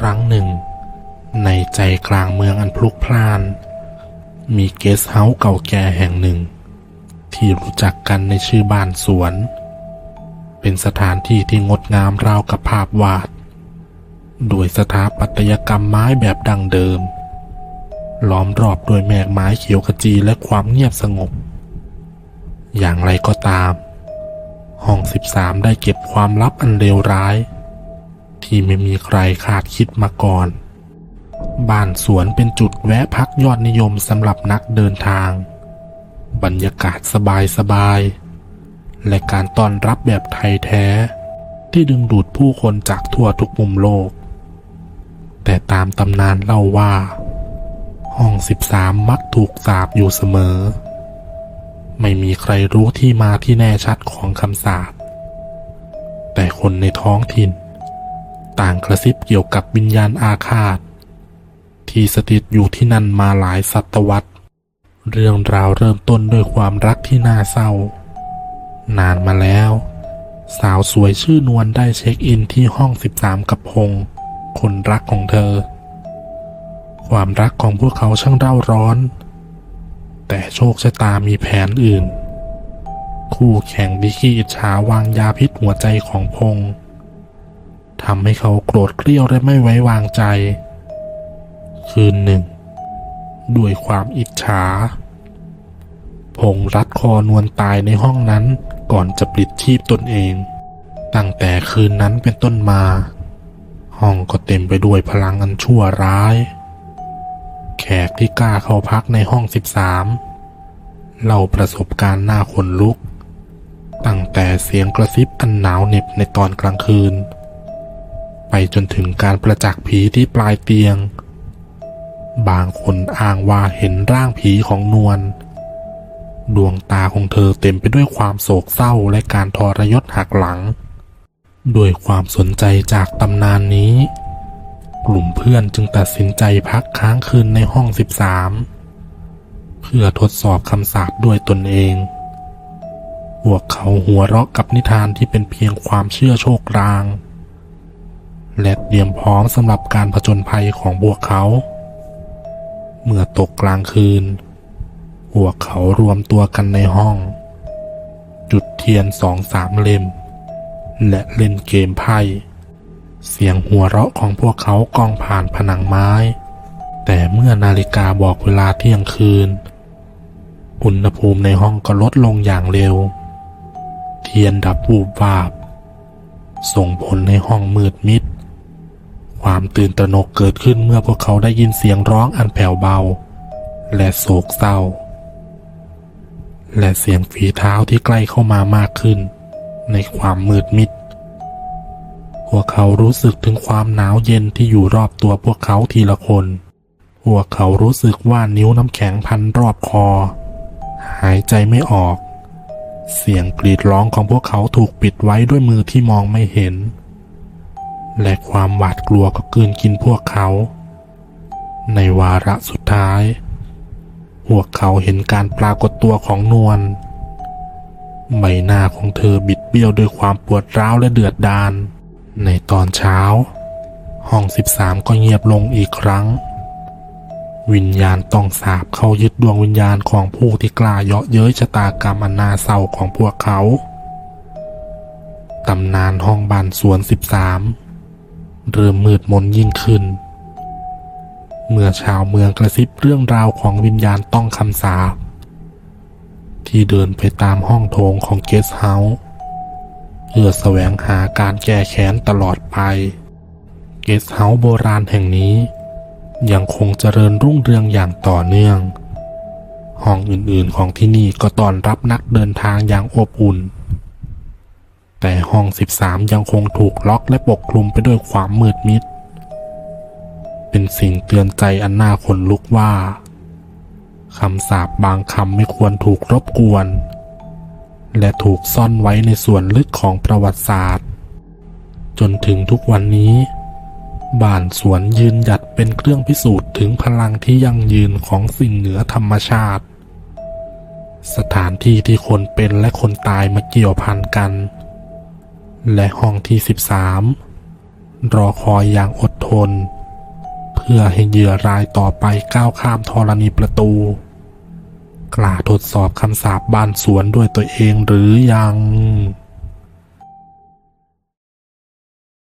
ครั้งหนึ่ง ในใจกลางเมืองอันพลุกพล่าน มีเกสเฮาส์เก่าแก่แห่งหนึ่ง ที่รู้จักกันในชื่อบ้านสวน เป็นสถานที่ที่งดงามราวกับภาพวาดด้วยสถาปัตยกรรมไม้แบบดั้งเดิม ล้อมรอบด้วยแมกไม้เขียวขจีและความเงียบสงบ อย่างไรก็ตาม ห้อง13ได้เก็บความลับอันเลวร้าย ที่ไม่มีใครคาดคิดมาก่อน บ้านสวนเป็นจุดแวะพักยอดนิยมสำหรับนักเดินทาง บรรยากาศสบายๆและการต้อนรับแบบไทยแท้ ที่ดึงดูดผู้คนจากทั่วทุกมุมโลก แต่ตามตำนานเล่าว่า ห้อง13มักถูกสาปอยู่เสมอ ไม่มีใครรู้ที่มาที่แน่ชัดของคำสาปแต่คนในท้องถิ่น ต่างกระซิบเกี่ยวกับวิญญาณอาฆาต ที่สถิตอยู่ที่นั่นมาหลายศตวรรษ เรื่องราวเริ่มต้นด้วยความรักที่น่าเศร้า นานมาแล้ว สาวสวยชื่อนวลได้เช็คอินที่ห้อง 13 กับพงคนรักของเธอ ความรักของพวกเขาช่างเร่าร้อน แต่โชคชะตามีแผนอื่น คู่แข่งดิขี้อิจฉาวางยาพิษหัวใจของพงษ์ ทำให้เขาโกรธเกรี้ยวและไม่ไว้วางใจ คืนหนึ่ง ด้วยความอิจฉา พงษ์รัดคอนวลตายในห้องนั้นก่อนจะปลิดชีพตนเอง ตั้งแต่คืนนั้นเป็นต้นมา ห้องก็เต็มไปด้วยพลังอันชั่วร้าย แขกที่กล้าเข้าพักในห้อง 13เล่าประสบการณ์หน้าขนลุก ตั้งแต่เสียงกระซิบอันหนาวเหน็บในตอนกลางคืน ไปจนถึงการประจักษ์ผีที่ปลายเตียง บางคนอ้างว่าเห็นร่างผีของนวล ดวงตาของเธอเต็มไปด้วยความโศกเศร้าและการทรยศหักหลัง ด้วยความสนใจจากตำนานนี้ กลุ่มเพื่อนจึงตัดสินใจพักค้างคืนในห้อง 13 เพื่อทดสอบคำสาปด้วยตนเองพวกเขาหัวเราะกับนิทานที่เป็นเพียงความเชื่อโชคราง และเตรียมพร้อมสำหรับการผจญภัยของพวกเขา เมื่อตกกลางคืน พวกเขารวมตัวกันในห้อง จุดเทียนสองสามเล่ม และเล่นเกมไพ่ เสียงหัวเราะของพวกเขากองผ่านผนังไม้ แต่เมื่อนาฬิกาบอกเวลาเที่ยงคืน อุณหภูมิในห้องก็ลดลงอย่างเร็ว เทียนดับวูบวาบส่งผลให้ห้องมืดมิด ความตื่นตระหนกเกิดขึ้นเมื่อพวกเขาได้ยินเสียงร้องอันแผ่วเบา และโศกเศร้า และเสียงฝีเท้าที่ใกล้เข้ามามากขึ้น ในความมืดมิด พวกเขารู้สึกถึงความหนาวเย็นที่อยู่รอบตัวพวกเขาทีละคน พวกเขารู้สึกว่านิ้วน้ำแข็งพันรอบคอ หายใจไม่ออก เสียงกรีดร้องของพวกเขาถูกปิดไว้ด้วยมือที่มองไม่เห็น และความหวาดกลัวก็กืนกินพวกเขา ในวาระสุดท้าย พวกเขาเห็นการปรากฏตัวของนวลใบหน้าของเธอบิดเบี้ยวด้วยความปวดร้าวและเดือดดาล ในตอนเช้า ห้อง 13 ก็เงียบลงอีกครั้ง วิญญาณต้องสาบเข้ายึดดวงวิญญาณของผู้ที่กล้าเยาะเย้ยชะตากรรมอันนาเศร้าของพวกเขา ตำนานห้องบานสวน 13 เริ่มมืดมนยิ่งขึ้น เมื่อชาวเมืองกระซิบเรื่องราวของวิญญาณต้องคำสาปที่เดินไปตามห้องโถงของเกสต์เฮาส์เพื่อแสวงหาการแก้แค้นตลอดไป เกสต์เฮาส์โบราณแห่งนี้ ยังคงเจริญรุ่งเรืองอย่างต่อเนื่อง ห้องอื่นๆของที่นี่ก็ต้อนรับนักเดินทางอย่างอบอุ่น แต่ห้อง 13 ยังคงถูกล็อกและปกคลุมไปด้วยความมืดมิด เป็นสิ่งเตือนใจอันน่าขนลุกว่าคำสาปบางคำไม่ควรถูกรบกวน และถูกซ่อนไว้ในส่วนลึกของประวัติศาสตร์ จนถึงทุกวันนี้ บ้านสวนยืนหยัดเป็นเครื่องพิสูจน์ถึงพลังที่ยั่งยืนของสิ่งเหนือธรรมชาติ สถานที่ที่คนเป็นและคนตายมาเกี่ยวพันกัน และห้องที่ 13 รอคอยอย่างอดทน เพื่อให้เหยื่อรายต่อไปก้าวข้ามธรณีประตู กล้าทดสอบคำสาปบ้านสวนด้วยตัวเองหรือยัง